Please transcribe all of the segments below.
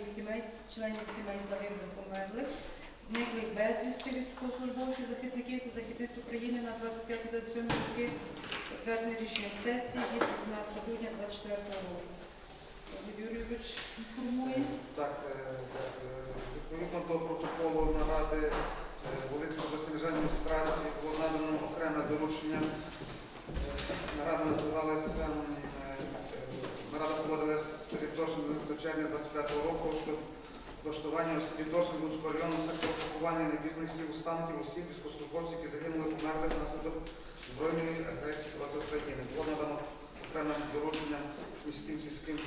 їх сімей, членів сімей загиблих померлих, зниклих безвісти військовослужбовців, захисників та захисниць України на 25-27 роки, затверджене рішення сесії від 18 грудня 24 року. Олег Юрійович інформує. Так, е, е, відповідно до протоколу наради е, Волинської обласної адміністрації було надано окреме доручення. Нарада називалася, м, е, е, нарада проводилася червня 25 року щодо влаштування святошин Луцького району сектору поховання непізних тіл останків осіб військовослужбовців, які загинули померли внаслідок збройної агресії проти України. Було надано окреме доручення міським сільським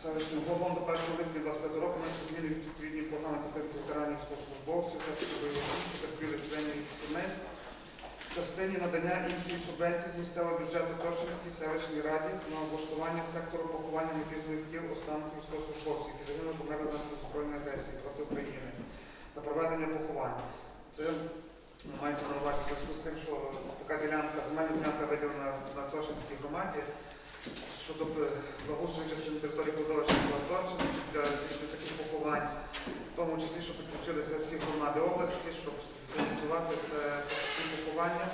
селищним головам до 1 липня 25 року внести зміни від відповідні програми підтримки ветеранів військовослужбовців, бойових потерпілих членів сімей, частині надання іншої субвенції з місцевого бюджету Торшинській селищній раді на облаштування сектору поховання непізних тіл останків військовослужбовців, які загинули померли внаслідок збройної агресії проти України та проведення поховань. Це мається на увазі зв'язку з тим, що така ділянка, земельна ділянка виділена на Торшинській громаді, щодо благоустрою частини території кладовища села для таких поховань, в тому числі, щоб підключилися всі громади області, щоб спеціалізувати це ці поховання.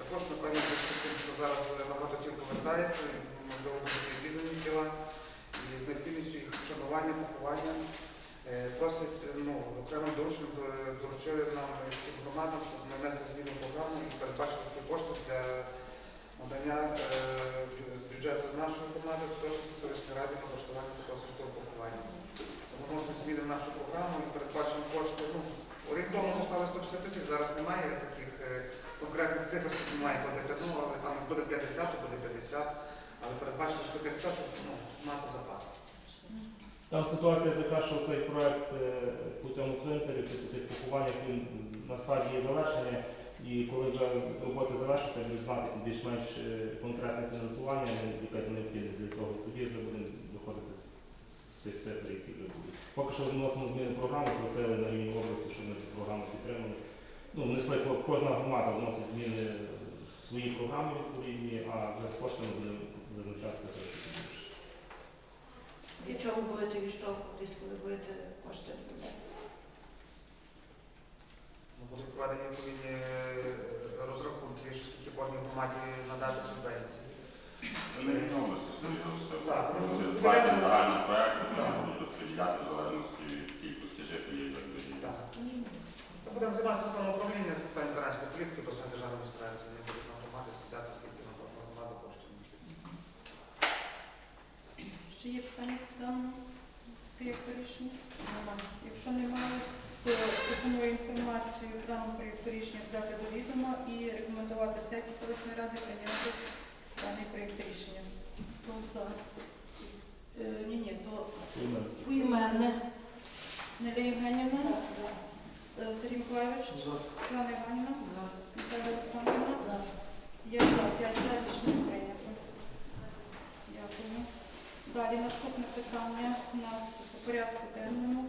Також, напевно, зв'язку з тим, що зараз багато тіл повертається, можливо, будуть відрізані тіла, і з необхідністю їх вшанування, поховання. Е, Просять ну, окремим дорученням е, доручили нам всім громадам, щоб ми внесли зміни в програму і передбачили кошти для надання е, з бюджету нашої також селищної ради на влаштування такого сектору поховання. Тому вносимо зміни в нашу програму і передбачимо кошти. Ну, орієнтовно стали 150 тисяч, зараз немає таких е, конкретних цифр, скільки має ходити, ну, але там буде 50, то буде 50, але передбачимо 150, щоб ну, мати запас. Там ситуація така, що цей проект е, по цьому центрі, по тих похованнях, він на стадії завершення, і коли вже роботи завершаться, будуть знати більш-менш е, конкретне фінансування, яке необхідне для цього. Тоді вже будемо виходити з- тих цифр, які вже будуть. Поки що вносимо зміни в програму, просили на рівні області, щоб ми цю програму підтримали. Ну, внесли кожна громада вносить зміни в свої програми відповідні, а вже з коштами будемо визначатися. трошки більше. Від чого будете відштовхуватись, коли будете кошти? Ну, Будуть проведені відповідні е, розрахунки, скільки кожній громаді надати субвенції. Це не рівно скоріше за все. Так, ну, Вони бачать порядок. загальний проект, вони будуть розподіляти в залежності від кількості жителів, як би, і Так. Та будемо займатися напевно управління з питань ветеранської політики, обласної державної адміністрації, не будуть нам громади скидати, скільки на кожну коштів. Ще є питання по даному проєкту рішення? Немає. Якщо немає, пропоную інформацію по даному проєкту рішення взяти до відома і рекомендувати сесії селищної ради прийняти даний проєкт рішення. Хто за? Е, ні, ні, то поіменне. Неля Євгенівна, Е, Сергій Миколаївич, Світлана Іванівна, Михайло Олександрівна. Я за, п'ять за, рішення прийнято. Дякую. Далі наступне питання у нас по порядку денному.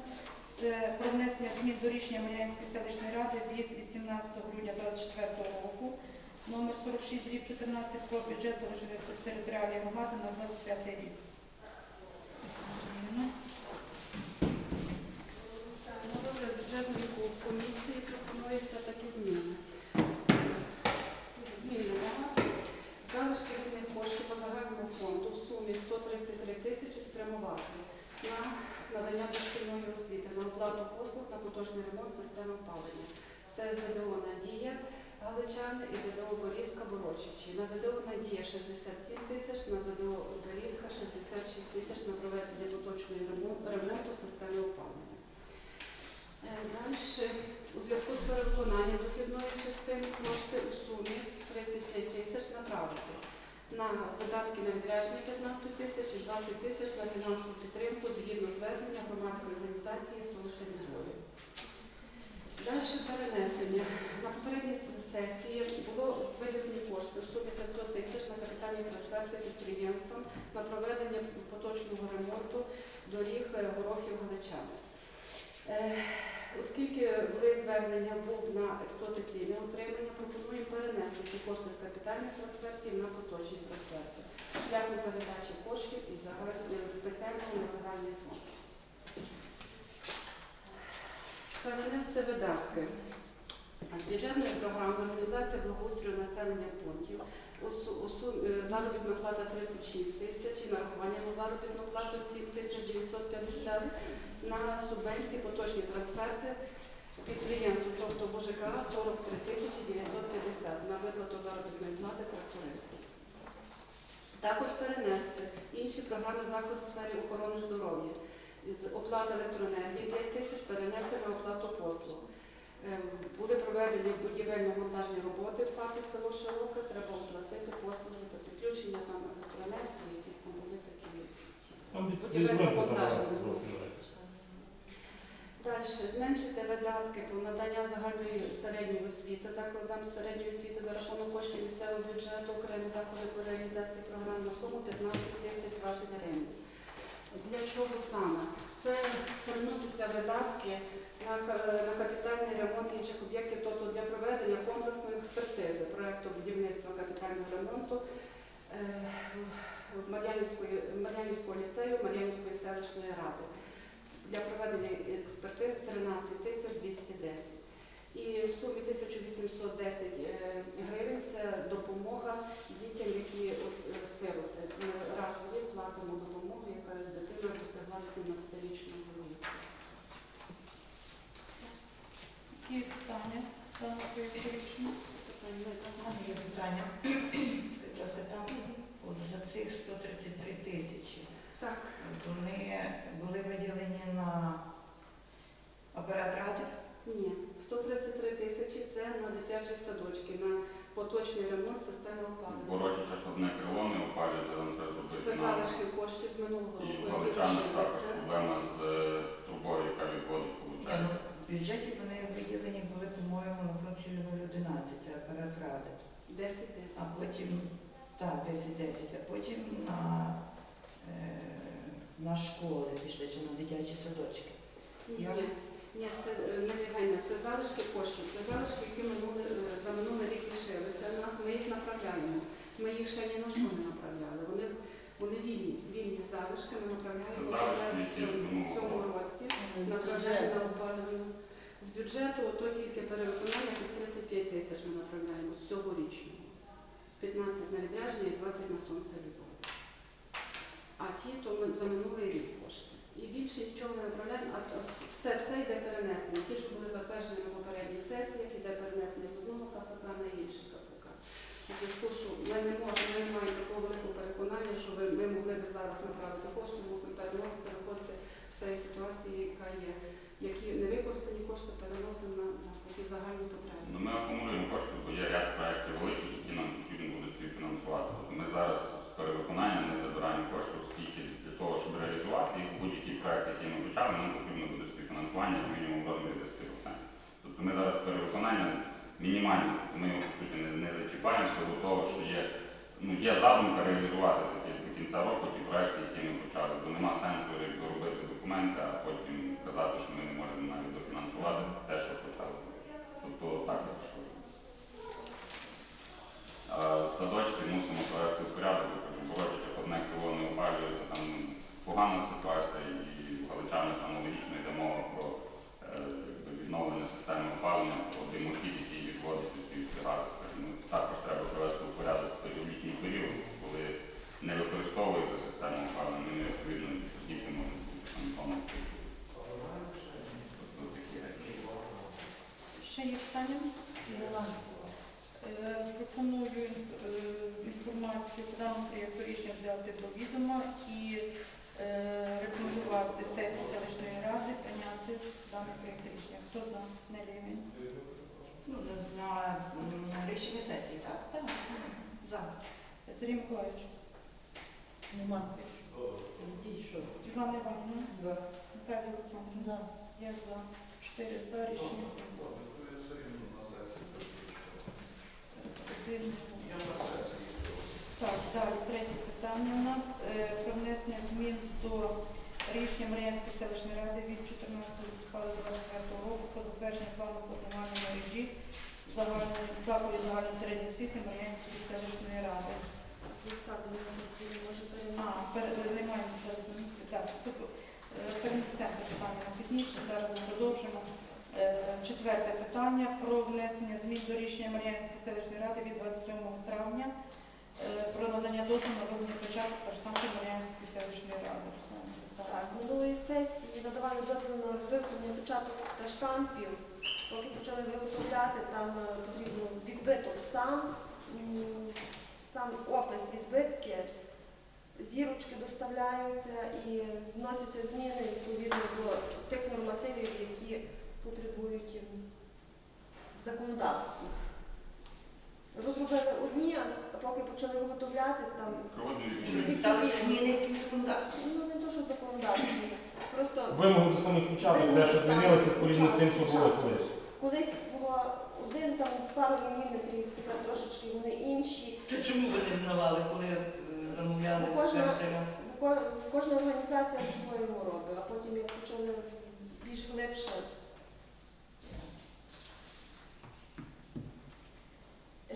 Це про внесення змін до рішення Мар'янської селищної ради від 18 грудня 2024 року номер 46 рік 14 про бюджет селищної територіальної громади на 25 рік. Ну, бюджетної комісії пропонується такі зміни. Зміни нема. Залишки коштів по загальному фонду в сумі 133 тисячі спрямувати на надання дошкільної освіти, на оплату послуг на поточний ремонт системи опалення. Це ЗДО Надія Галичани і ЗДО Борізька Борочичі. На ЗДО Надія 67 тисяч, на ЗДО Борізька 66 тисяч на проведення поточного ремонту системи опалення. Е, Далі, у зв'язку з перевиконанням дохідної частини кошти у сумі 35 тисяч направити на видатки на відрядження 15 тисяч і 20 тисяч на фінансову підтримку згідно з зведення громадської організації «Сонячне відводи». Далі перенесення. На попередній сесії було виділені кошти в сумі 500 тисяч на капітальні трансферти підприємствам на проведення поточного ремонту доріг е, горохів Галичани. Е, Оскільки лист звернення був на експлуатаційне утримання, пропонуємо перенести кошти з капітальних трансфертів на поточні трансферти шляхом передачі коштів із загального спеціального на загальний фонд. Перенести видатки. З бюджетної програми організація благоустрою населення пунктів у су- сум- е, заробітна плата 36 тисяч нарахування на заробітну плату 7 тисяч 950 на субвенції поточні трансферти підприємства, тобто ВЖК 43 тисячі 950 на виплату заробітної плати трактористів. Також перенести інші програми заходу в сфері охорони здоров'я з оплати електроенергії 5 тисяч перенести на оплату послуг. Проведені будівельно-монтажні роботи в ФАПі село Широке, треба оплатити послуги та підключення там електроенергії, якісь там були такі. монтажна. просимо. Далі зменшити видатки по надання загальної середньої освіти закладам середньої освіти за рахунок коштів місцевого бюджету окремі заходи по реалізації програм на суму 15 тисяч 20 гривень. Для чого саме? Це переносяться видатки на, капітальний ремонт інших об'єктів, тобто для проведення комплексної експертизи проекту будівництва капітального ремонту е, Мар'янівського ліцею, Мар'янівської селищної ради для проведення експертизи 13 тисяч 210. І в сумі 1810 е, гривень це допомога дітям, які ос- е, сироти. Ми раз в рік платимо допомогу, яка дитина досягла 18-річного віку. Які питання даного проєкту рішення? Питань немає. У мене є питання. Будь ласка, там от за цих 133 тисячі Так, вони були виділені на апарат ради? ні. 133 тисячі це на дитячі садочки, на поточний ремонт системи опалення. Борочича одне крило не опалюється, нам треба Це зробити залишки коштів з минулого і року. які Галичанах також лишилися. проблема з е, трубою, яка відводить Ні, ну, в бюджеті вони виділені по-моєму, на функцію 011, це апарат ради. 10 А потім, так, 10-10, а потім на, е, на школи пішли, чи на дитячі садочки. Ні, Я- ні, ні, це е, не Євгенія, це залишки коштів, це залишки, які минули, е, за минулий рік лишилися. Нас ми їх направляємо. Ми їх ще ні на що не направляли. Вони, вони вільні, вільні залишки. Ми направляємо Це залишки, які в цьому році. Направляємо на опалювальну. З бюджету ото тільки перевиконання під 35 тисяч ми направляємо з цьогорічного. 15 на відрядження і 20 на сонце любов. А ті, то ми за минулий рік кошти. І більше нічого не направляємо, а все це йде перенесення. Ті, що були затверджені на попередніх сесіях, йде перенесення з одного КПК на інший КПК. У зв'язку, що ми не можемо, ми маємо такого великого переконання, що ми могли б зараз направити кошти, мусимо переносити, переходити з тієї ситуації, яка є. Які не використані кошти переносимо на, на такі загальні потреби. Ну, ми акумулюємо кошти, бо є ряд проєктів великих, які нам потрібно буде співфінансувати. Тобто ми зараз з перевиконанням не забираємо коштів, оскільки для того, щоб реалізувати їх, будь-який проєкт, який ми почали, нам потрібно буде співфінансування як мінімум в розмірі 10%. Тобто ми зараз перевиконання мінімальне, ми його по суті не, не зачіпаємо в силу того, що є, ну, є задумка реалізувати такі до кінця року ті проекти, які ми почали, бо нема сенсу якби, робити документи, а потім казати, що ми не можемо навіть дофінансувати те, що почали. Тобто що. Садочки мусимо провести в порядок, я кажу, Борочича одне крило не опалюється, там погана ситуація, і в Галичанах там логічно йде мова про е, якби, відновлення системи опалення, про димохід, який відводить від цієї бригади. Скажімо, також треба привести в порядок той літній період, коли не використовується система опалення, ну і відповідно діти можуть бути там вдома. Тобто такі речі. Ще є питання? Е, Пропоную е, інформацію по даному проєкту рішення взяти до відома і е, рекомендувати сесії селищної ради прийняти даний проєкт рішення. Хто за? Нелі Євгенівна? Ну, на, на, рішення сесії, так? Так. За. Сергій Миколаївич? Нема. Світлана Іванівна? За. Наталія Олександрівна? За. Я за. Чотири за рішення. Один. Так, далі третє питання у нас е, про внесення змін до рішення Мар'янської селищної ради від 14 листопада 24 року про затвердження плану формування мережі закладів загальної середньої освіти Мар'янської селищної ради. Так, тобто, е, перенесемо питання пізніше. Зараз продовжимо. Е, Четверте питання про внесення змін до рішення Мар'янської селищної ради від 27 травня е, про надання дозволу на виробний початок та штампів Мар'янської селищної ради. Так. Минулої сесії надавали дозвіл на виготовлення початок та штампів. Поки почали виготовляти, там е, потрібно відбиток сам, сам опис відбитки, зірочки доставляються і вносяться зміни відповідно до тих нормативів, які потребують м, в законодавстві. Розробили одні, а поки почали виготовляти, там сталися зміни в законодавстві? ну не то, що законодавстві, просто Вимоги до самих початок, де що змінилося порівняно з тим, що було колись. Колись було один там пару міліметрів, тепер трошечки вони інші. То чому ви не взнавали, коли е, замовляли кожна- перший раз? Кожна організація по-своєму робить, а потім як почали більш глибше.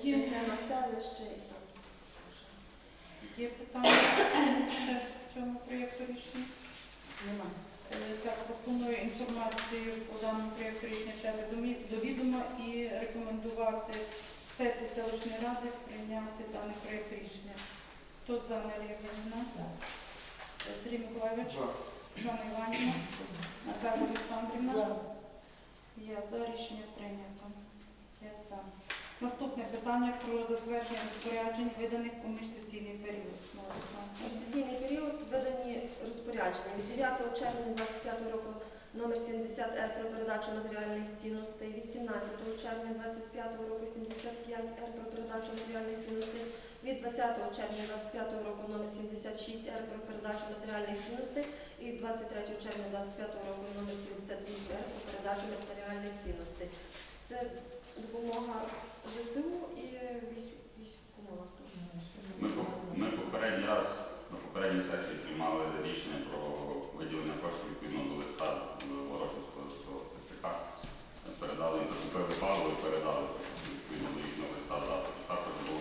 Є. На селище і там. Є питання ще в цьому проєкту рішення? Нема. Е, Так, пропоную інформацію по даному проєкту рішення взяти до відома і рекомендувати сесії селищної ради прийняти даний проєкт рішення. Хто за Нелія Євгенівна? Е, Сергій Миколайович? Світлана Іванівна? Наталія Олександрівна? Я за рішення прийнято. П'ять за. Наступне питання про затвердження розпоряджень, виданих у міжсесійний період. Міжсесійний період видані розпорядження від 9 червня 25 року номер 70 Р про передачу матеріальних цінностей, від 17 червня 25 року 75 Р про передачу матеріальних цінностей, від 20 червня 25 року номер 76 Р про передачу матеріальних цінностей і від 23 червня 25 року номер 78 Р про передачу матеріальних цінностей. Це допомога ЗСУ і військ- військкомату. Ми, ми попередній раз на попередній сесії приймали рішення про виділення коштів відповідно до листа Ворохівського ТЦК. Передали закупили паливо і передали відповідно до їхнього листа запиту. Також було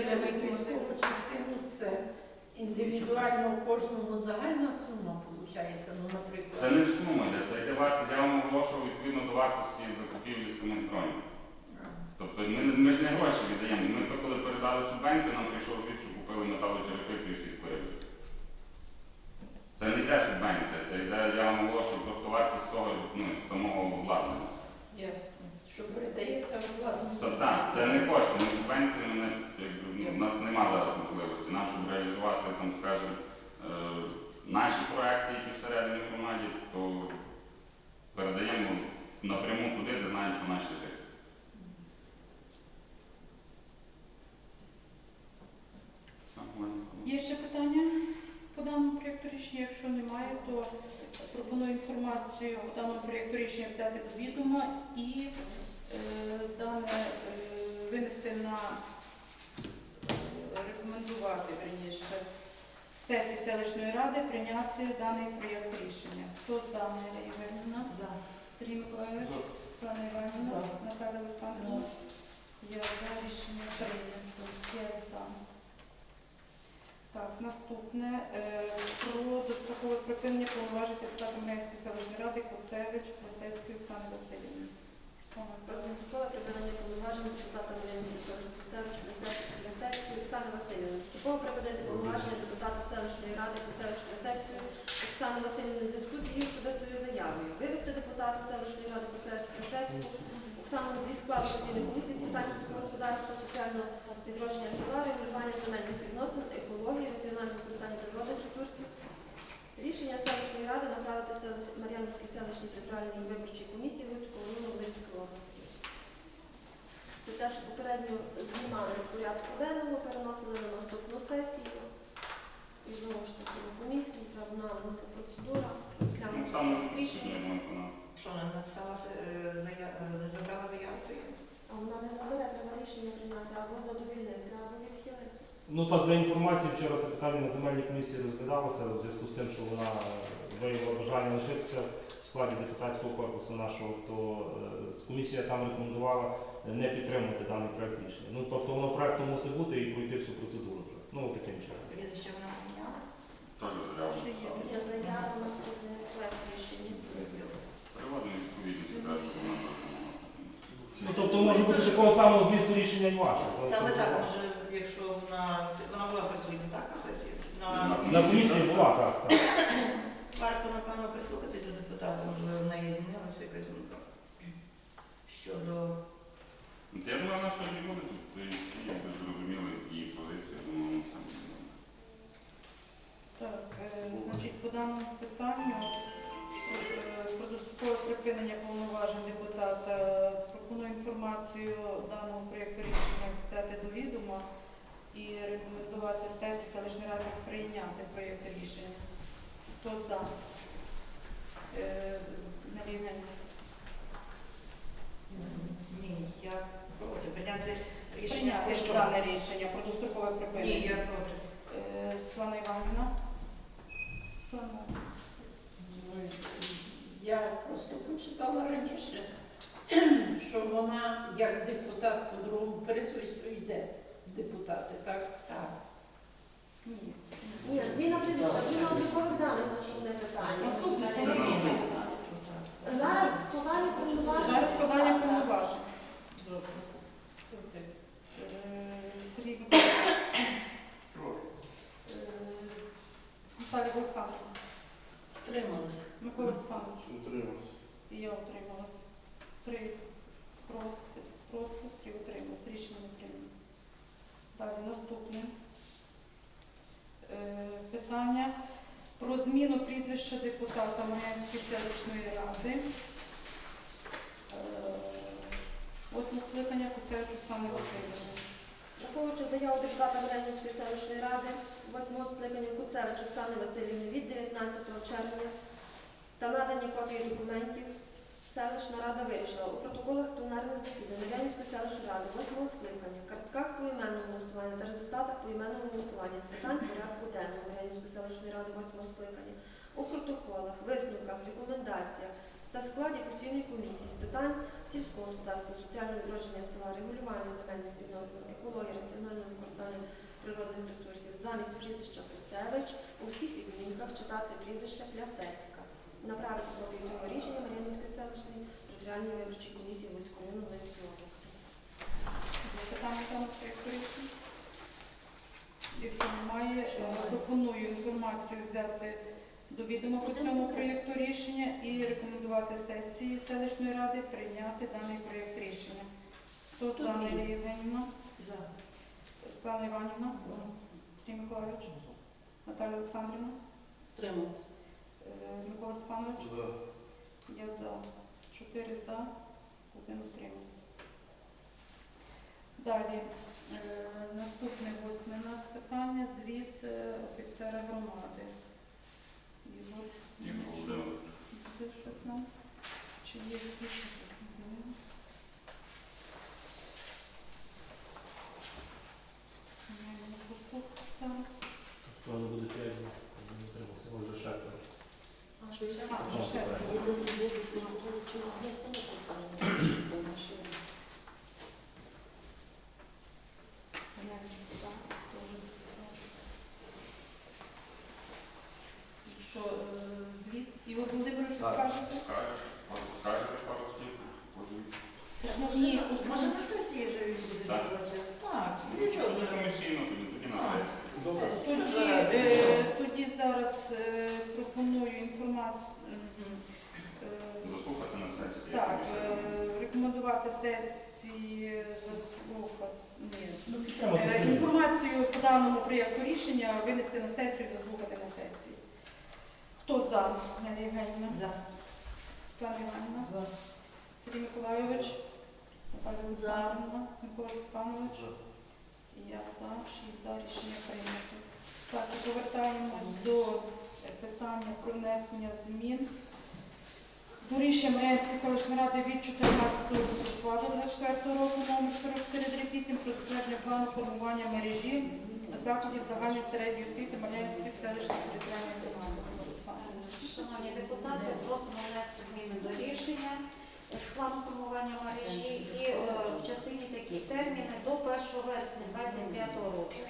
Я військову частину, це індивідуально кожному загальна сума виходить, ну, наприклад. Це не сума, йде, це йде вартість. Я вам оголошував відповідно до вартості закупівлі самих дронів. Тобто ми, ми ж не гроші віддаємо. Ми коли передали субвенцію, нам прийшов звіт, що купили металочерепицю і сітку рибу. Це не йде субвенція, це йде, я вам оголошую просто вартість того ну, самого обладнання. Ясно. Що передається обладнання. Так, це не кошти, не ми не, якби, ну, у нас немає зараз можливості нам, щоб реалізувати, там, скажімо, е, наші проекти, які всередині громаді, то передаємо напряму туди, де знаємо, що наші життя. Є ще питання по даному проєкту рішення? Якщо немає, то пропоную інформацію по даному проєкту рішення взяти до відома і е, дане е, винести на рекомендувати верніше сесії селищної ради прийняти даний проєкт рішення. Хто за Неля Євгенівна? За. Сергій Миколайович? За. Світлана Іванівна? За. Наталя Олександрівна? Я за рішення прийнято. Я за. Так, наступне е, про дострокове припинення повноважень депутата Мар'янської селищної ради Коцевич Просецької Оксани Васильівни. Руслана, Протокола припинення повноважень депутата Мар'янської Плясецької Оксани Васильівни. Протокола припинення повноваження депутата селищної ради Плясевич Плясецької Оксани Васильівни в зв'язку з її особистою заявою. Вивести депутата селищної ради Плясевич Плясецьку Оксану зі складу постійної комісії з питань сільського господарства, соціального відродження села, регулювання земельних відносин, екології, раціонального використання природних ресурсів. Рішення селищної ради направити Мар'янівській селищній територіальній виборчій комісії Луцького району Волинської області. Це те, що попередньо знімали з порядку денного, переносили на наступну сесію. І знову ж таки на комісії, правна процедура, Ну, розглянути рішення. вона Що вона написала, е, е, не забрала заяву свою? А вона не забере, треба рішення прийняти або задовільнити, або відхилити. Ну так, для інформації, вчора це питання на земельній комісії розглядалося у зв'язку з тим, що вона виявила бажання лишитися в складі депутатського корпусу нашого, то е, комісія там рекомендувала не підтримувати даний проект рішення. Ну тобто воно проектом мусить бути і пройти всю процедуру. Ну от таким чином. Прізвище вона поміняла? теж заяву. Я заяву наступний проект рішення. Приводимо відповідність теж, що вона. Ну тобто може бути такого самого змісту рішення і ваше. Саме так, може, якщо вона, вона була присутня, так, на сесії? На, На комісії була, так, так. Варто, напевно, прислухатись до депутата, можливо, в неї змінилася якась думка. Щодо Я думаю, вона сьогодні буде тут, і якби зрозуміли її позицію, думаю, вона саме буде. Так, е, значить, по даному питанню е, про дострокове припинення повноважень депутата пропоную інформацію даного проєкту рішення взяти до відома і рекомендувати сесії селищної ради прийняти проєкт рішення. Хто за? Е, Марія Євгенівна. ні, я проти прийняти рішення. Прийняти про що? дане рішення про дострокове припинення. Ні, я проти. Е, Світлана Іванівна. Світлана. Ну, Я просто прочитала раніше, що вона як депутат по другому прізвищу йде в депутати, так? Так. Ні. Ні, зміна прізвища, зміна облікових даних наступне питання. Наступне це Це зміни. наступне. Зараз складання повноважень. Зараз складання повноважень. Добре. Супер. Е, Сергій Миколаївич. Проти. Е, Наталія Олександрівна. Трималися. Микола Степанович. І я утрималась. Три проти, проти, три утрималась. Рішення не прийнято. Далі наступне Е, питання про зміну прізвища депутата Мар'янської селищної ради. Е, Восьме скликання Куцевич Оксани Васильівни. Заяву депутата Мар'янівської селищної ради 8 скликання Куцевич Оксани Васильівни від 19 червня та надані копії документів, селищна рада вирішила у протоколах пленарних засідань Мар'янівської селищної ради 8 скликання, картках поіменного голосування та результатах поіменного голосування з питань порядку денного Мар'янівської селищної ради 8 скликання, у протоколах, висновках, рекомендаціях та складі постійної комісії з питань сільського господарства, соціального відродження села, регулювання земельних відносин, екології, раціонального використання природних ресурсів, замість прізвища Пуцевич у всіх відмінках читати прізвище Плясецька. Направити копію цього рішення Мар'янівської селищної територіальної виборчої комісії Луцького району області. Якщо немає, е, пропоную інформацію взяти до відома по цьому проєкту рішення і рекомендувати сесії селищної ради прийняти даний проєкт рішення. Хто за Тут Євгенівна? За. Світлана Іванівна? За. Сергій Миколаївич? Наталія Олександрівна? Трималися. Е, Микола Степанович? Я за. Чотири за, один утримався. Далі. е, Наступне восьме у нас питання. Звіт е, офіцера громади. Більше? Маємо на поступ зараз. То не буде п'ять, не треба, всього вже шестеро. А, вже шестеро. Що, звіт? Іво Володимирович, що скажете? Скажеш, скажете пару слів. Основні, Може на сесії вже він буде Так. Так, Якщо нічого. буде комісійно, тоді тоді на сесії. Добре. Тоді, е, тоді зараз е, пропоную інформацію. мгм, е, на сесії. Так, е, рекомендувати сесії заслухати. Ні. Ну, Е. Інформацію по даному проєкту рішення винести на сесію, заслухати на сесії. Хто за? Галя Євгенівна? За. Стана Іванівна? Сергій Миколайович? Наталя Олександрівна? Микола Степанович? І Я за, шість за, рішення прийнято. Так, і повертаємось до питання про внесення змін до рішення Мар'янської селищної ради від 14 листопада 24 року номер 4438 про затвердження плану формування мережі закладів загальної середньої освіти Мар'янської селищної територіальної громади. Шановні депутати, просимо внести зміни до рішення з плану формування мережі і е, в частині такі терміни до 1 вересня 2025 року.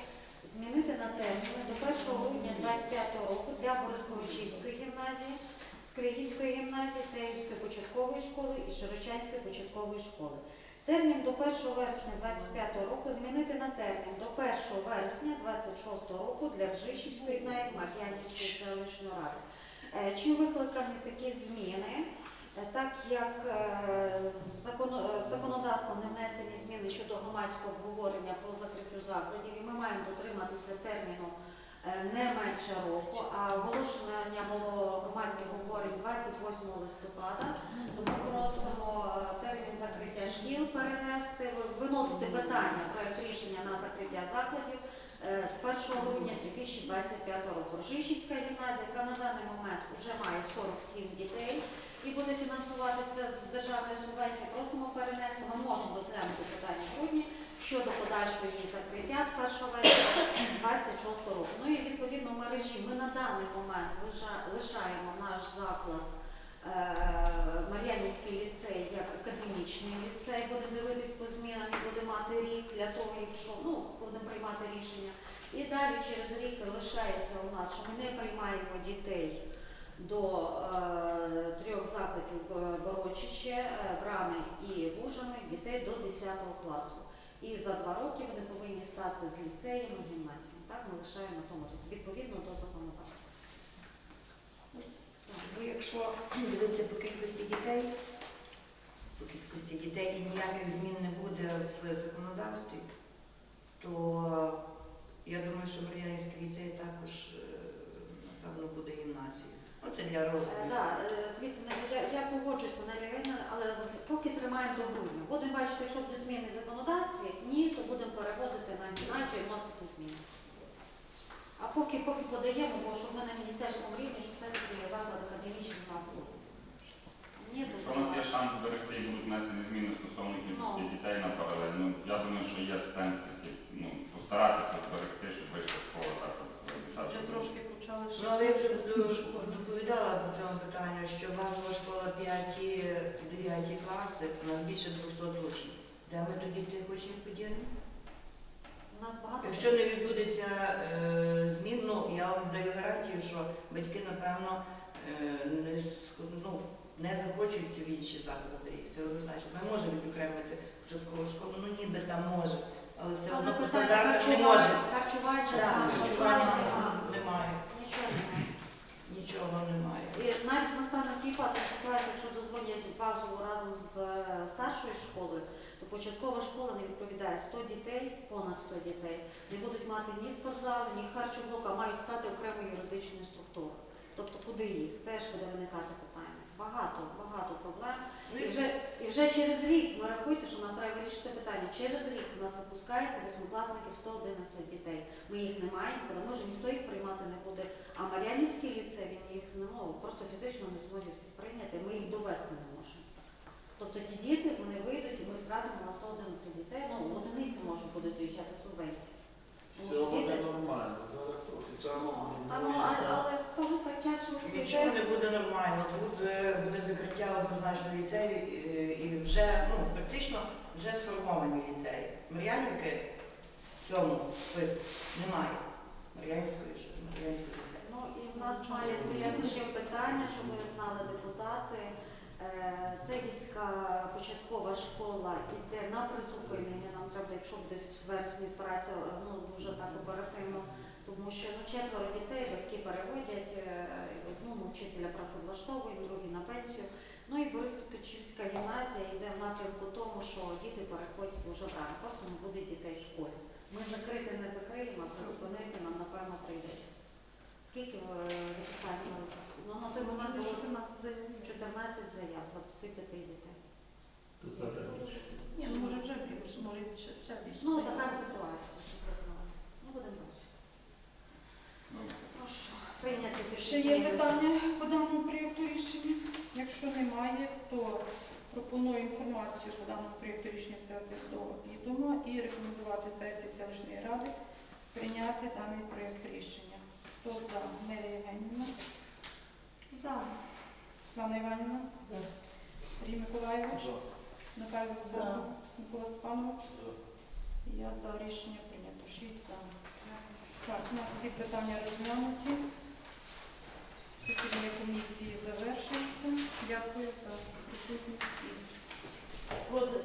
Змінити на терміни до 1 грудня 2025 року для Борисковичівської гімназії, Скригівської гімназії, Цеївської початкової школи і Широчанської початкової школи. Термін до 1 вересня 2025 року змінити на термін до 1 вересня 2026 року для Ржишівської та Мар'янівської селищної ради. Е, Чим викликані такі зміни? Е, Так як е, е, законодавство не внесені зміни щодо громадського обговорення по закриттю закладів, і ми маємо дотриматися терміну не менше року, а оголошення було громадських обговорень 28 листопада. Тому просимо е, термін закриття шкіл перенести, виносити питання проект рішення на закриття закладів з 1 грудня 2025 року. Ржишівська гімназія, яка на даний момент вже має 47 дітей і буде фінансуватися з державної субвенції, просимо перенести. Ми можемо розглянути питання в грудні щодо подальшого її закриття з 1 вересня 2026 року. Ну і відповідно мережі ми на даний момент лиша- лишаємо наш заклад. Е, Мар'янівський ліцей як академічний ліцей, будемо дивитись по змінам буде мати рік для того, якщо ну, будемо приймати рішення. І далі через рік лишається у нас, що ми не приймаємо дітей до е, трьох закладів Б- Борочище, е, Брани і Лужани, дітей до 10 класу. І за два роки вони повинні стати з ліцеєм і гімназієм. Так ми лишаємо тому відповідно до законодавства. Ну, якщо дивитися по кількості дітей, по кількості дітей і ніяких змін не буде в законодавстві, то я думаю, що Мар'янівський ліцей також, е, напевно, буде гімназією. Оце для Е, розвитку. Так, дивіться, я, я погоджуюся на Ірина, але поки тримаємо до грудня. Будемо бачити, якщо будуть зміни в законодавстві, ні, то будемо переводити на гімназію і вносити зміни. А поки, поки подаємо, бо щоб ми на міністерському рівні, щоб все таки заклад академічний у нас був. Ні, то Якщо у нас є шанс зберегти і будуть внесені зміни стосовно кількості Ну. дітей на паралель, ну я думаю, що є сенс таки ну, постаратися зберегти, щоб вища школа також Вже трошки почали Ну, але я школою. доповідала по цьому питанню, що базова школа 5-9 класи, у нас більше 200 учнів. Де ми тоді тих учнів поділимо? Нас багато. Якщо не відбудеться е, змін, ну я вам даю гарантію, що батьки, напевно, е, не, ну, не захочуть в інші заклади. Це однозначно. Ми можемо відокремити початкову школу, ну ніби там може, але все одно по стандартах не може. харчування, Так, у нас харчування вокзали, немає, Нічого немає. нічого немає. І навіть настане та ситуація, якщо дозволять базову разом з е, старшою школою, то початкова школа не відповідає 100 дітей, понад 100 дітей. Не будуть мати ні спортзали, ні харчоблоку, а мають стати окремою юридичною структурою. Тобто куди їх? Теж буде виникати питання. Багато, багато проблем. Ну, І вже, і вже через рік, ви рахуйте, що нам треба вирішити питання. Через рік у нас випускається восьмикласників 111 дітей. Ми їх не маємо, тому що ніхто їх приймати не буде. А Мар'янівський ліцей, він їх ну, просто фізично не зможе всіх прийняти, ми їх довести не можемо. Тобто ті діти вони вийдуть і ми втратимо на 111 дітей. Ну, одиниці можуть будуть доїжджати субвенції. Тому що Все буде нормально. Зараз трохи часу. Воно, але, так час, що Нічого не буде нормально, буде, буде закриття однозначно ліцею і, і вже ну, практично вже сформовані ліцеї. Мар'янівки в цьому списку немає. Мар'янівської ж Мар'янівської ліцею. Ну і в нас має стояти ще питання, щоб ви знали депутати. Е, Цегівська початкова школа йде на призупинення. Нам треба, якщо буде в вересні збиратися ну, дуже так оперативно, тому що ну, четверо дітей батьки переводять, е, одному вчителя працевлаштовують, другий на пенсію. Ну і Бориспільська гімназія йде в напрямку тому, що діти переходять вже рано, просто не буде дітей в школі. Ми закрити не закриємо, а призупинити нам напевно прийдеться. Скільки ви написали на Ну на той момент було 14 заяв, 14 заяв, з 25 дітей. Це більше. Ні, ну може вже більше, може і ще, ще більше. Ну така ситуація, щоб ви знали. Ну будемо бачити. Прошу прийняти ті Ще є питання по даному проєкту рішення? Якщо немає, то пропоную інформацію по даному проєкту рішення взяти до відома і рекомендувати сесії селищної ради прийняти даний проєкт рішення. Хто за? Нелі Євгенівна, за. Світлана Іванівна. За. Сергій Миколаєвич. За. Наталія Олександровна. Микола Степанович. За. Я за рішення прийнято. Шість за. Так, у нас всі питання розглянуті. Засідання комісії завершується. Дякую за присутність і розгляд.